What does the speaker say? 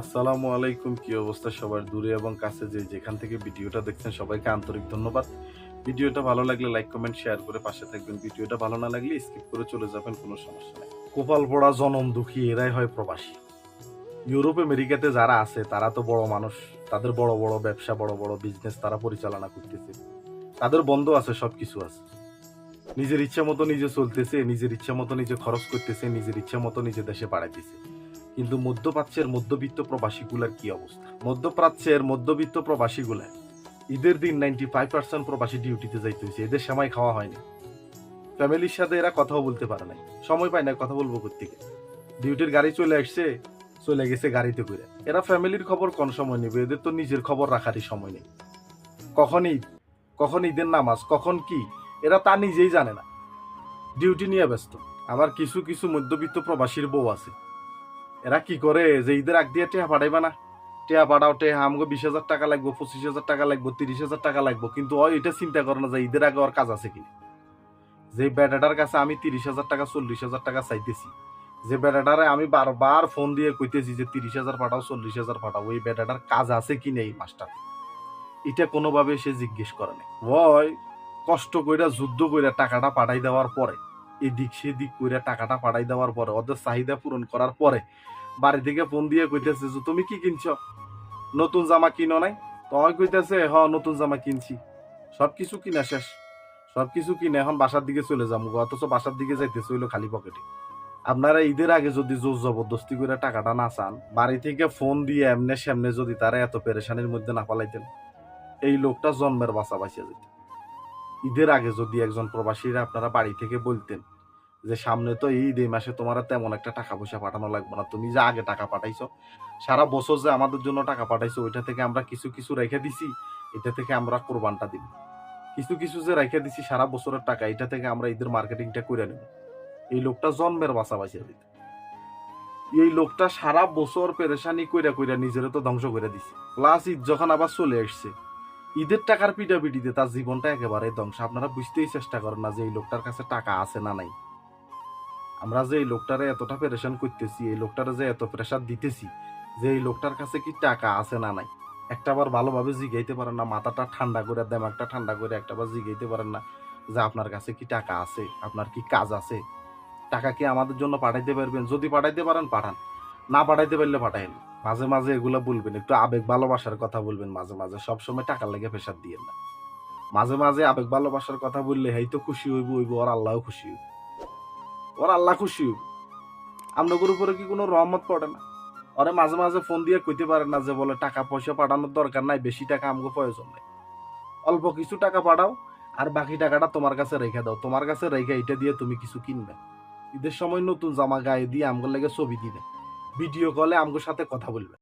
আসসালামু আলাইকুম, কি অবস্থা সবার দূরে এবং কাছে যে যেখান থেকে ভিডিওটা দেখছেন সবাইকে আন্তরিক ধন্যবাদ। ভিডিওটা ভালো লাগলে লাইক, কমেন্ট, শেয়ার করে পাশে থাকবেন। ভিডিওটা ভালো না লাগলে স্কিপ করে চলে যাবেন, কোনো সমস্যা নেই। কপাল পড়া জনম দুঃখী, এরাই হয় প্রবাসী। ইউরোপ, আমেরিকাতে যারা আছে, তারা তো বড় মানুষ। তাদের বড় বড় ব্যবসা, বড় বড় বিজনেস তারা পরিচালনা করতেছে। তাদের বন্ধ আছে, সবকিছু আছে। নিজের ইচ্ছা মতো নিজে চলতেছে, নিজের ইচ্ছা মতো নিজে খরচ করতেছে, নিজের ইচ্ছা মতো নিজে দেশে পাঠাইতেছে কিন্তু মধ্যপ্রাচ্যের মধ্যবিত্ত প্রবাসীগুলার কি অবস্থা? মধ্যপ্রাচ্যের মধ্যবিত্ত প্রবাসীগুলা, ঈদের দিন নাইনটি ফাইভ পার্সেন্ট প্রবাসী ডিউটিতে যাইতে হয়েছে এদের সময় খাওয়া হয়নি ফ্যামিলির সাথে এরা কথাও বলতে পারে নাই, সময় পায় না, কথা বলব কোথেকে ডিউটির গাড়ি চলে আসছে, চলে গেছে গাড়িতে করে। এরা ফ্যামিলির খবর কোন সময় নেবে? এদের তো নিজের খবর রাখারই সময় নেই। কখন ঈদ? কখন ঈদের নামাজ? কখন কি? এরা তা নিজেই জানে না। ডিউটি নিয়ে ব্যস্ত। আবার কিছু কিছু মধ্যবিত্ত প্রবাসীর বউ আছে। এরা কি করে? যে ঈদের আগ দিয়ে টেহা পাঠাইবা না? টেহা পাঠাও, টেহা আমাকে বিশ হাজার টাকা লাগবো, পঁচিশ হাজার টাকা লাগবো, তিরিশ হাজার টাকা লাগবো, কিন্তু ও এটা চিন্তা করে না যে ঈদের আগে ওর কাজ আছে কি যে বেটাটার কাছে আমি তিরিশ হাজার টাকা, চল্লিশ হাজার টাকা চাইতেছি, যে বেটাটারে আমি বারবার ফোন দিয়ে কইতেছি যে তিরিশ হাজার পাঠাও, চল্লিশ হাজার পাঠাও, ওই বেটাটার কাজ আছে কি নেই মাস্টার এটা কোনোভাবে সে জিজ্ঞেস করে নাই। ওই কষ্ট কইরা, যুদ্ধ কইরা টাকাটা পাঠাই দেওয়ার পরে এদিক সেদিক কইরা টাকাটা পাঠাই দেওয়ার পরে, ওদের চাহিদা পূরণ করার পরে বাড়ি থেকে ফোন দিয়ে কইতেছে যে, তুমি কি কিনছ? নতুন জামা কিনো নাই? তখন কইতেছে, হ, নতুন জামা কিনছি। সব কিছু কিনা শেষ। সব কিছু কিনে এখন বাসার দিকে চলে যাব অথচ বাসার দিকে যাইতেছে হইল খালি পকেটে। আপনারা ঈদের আগে যদি জোর জবরদস্তি করে টাকাটা না চান, বাড়ি থেকে ফোন দিয়ে এমনে সামনে যদি তারা এত পেরেশানির মধ্যে না পালাইতেন, এই লোকটা জন্মের বাসা বাঁচিয়ে যেত। ঈদের আগে যদি একজন প্রবাসীরা আপনারা বাড়ি থেকে বলতেন যে, সামনে তো ঈদ, এই মাসে তোমার তেমন একটা টাকা পয়সা পাঠানো লাগবে না। তুমি যে আগে টাকা পাঠাইছো, সারা বছর যে আমাদের জন্য টাকা পাঠাইছো, ওইটা থেকে আমরা কিছু কিছু রেখে দিছি, এটা থেকে আমরা কোরবানটা দিব। কিছু কিছু যে রেখে দিছি, সারা বছরের টাকা, এটা থেকে আমরা ঈদের মার্কেটিংটা করে নেব। এই লোকটা জন্মের বাসা বাঁচিয়ে দিত এই লোকটা সারা বছর পেরেশানি কইরা কইরা নিজের তো ধ্বংস করে দিছে। প্লাস ঈদ যখন আবার চলে আসছে ঈদের টাকার পিটাপিটিতে তার জীবনটা একেবারে ধ্বংস। আপনারা বুঝতেই চেষ্টা করেন না যে এই লোকটার কাছে টাকা আছে না নাই। আমরা যে এই লোকটারে এতটা পেরেশান করতেছি, এই লোকটারে যে এত প্রেশার দিতেছি, যে এই লোকটার কাছে কি টাকা আছে না নাই? একটাবার ভালোভাবে জিগাইতে পারেন না, মাথাটা ঠান্ডা করে, দেমাগটা ঠান্ডা করে একটাবার জিগাইতে পারেন না যে আপনার কাছে কি টাকা আছে, আপনার কি কাজ আছে। টাকা কি আমাদের জন্য পাঠাইতে পারবেন? যদি পাঠাইতে পারেন, পাঠান। না পাঠাইতে পারলে পাঠাইন মাঝে মাঝে এগুলো বলবেন, একটু আবেগ ভালোবাসার কথা বলবেন, মাঝে মাঝে সবসময় টাকার লেগে প্রেশার দিয়ে না। মাঝে মাঝে আবেগ ভালোবাসার কথা বললে হেই তো খুশি হইব হইব, ওর আল্লাহ খুশি হইব। ওর আল্লাহ খুশি হইব। আপনাদের উপরে কি কোনো রহমত পড়ে না? ওরে মাঝে মাঝে ফোন দিয়ে কইতে পারে না যে, বলে টাকা পয়সা পাঠানোর দরকার নাই, বেশি টাকা আমাকে প্রয়োজন নেই। অল্প কিছু টাকা পাঠাও, আর বাকি টাকাটা তোমার কাছে রেখে দাও। তোমার কাছে রেখে এটা দিয়ে তুমি কিছু কিনবে। ঈদের সময় নতুন জামা গায়ে দিয়ে আমগুলো লাগে ছবি দিবে। ভিডিও কলে আমগোর সাথে কথা বলবে।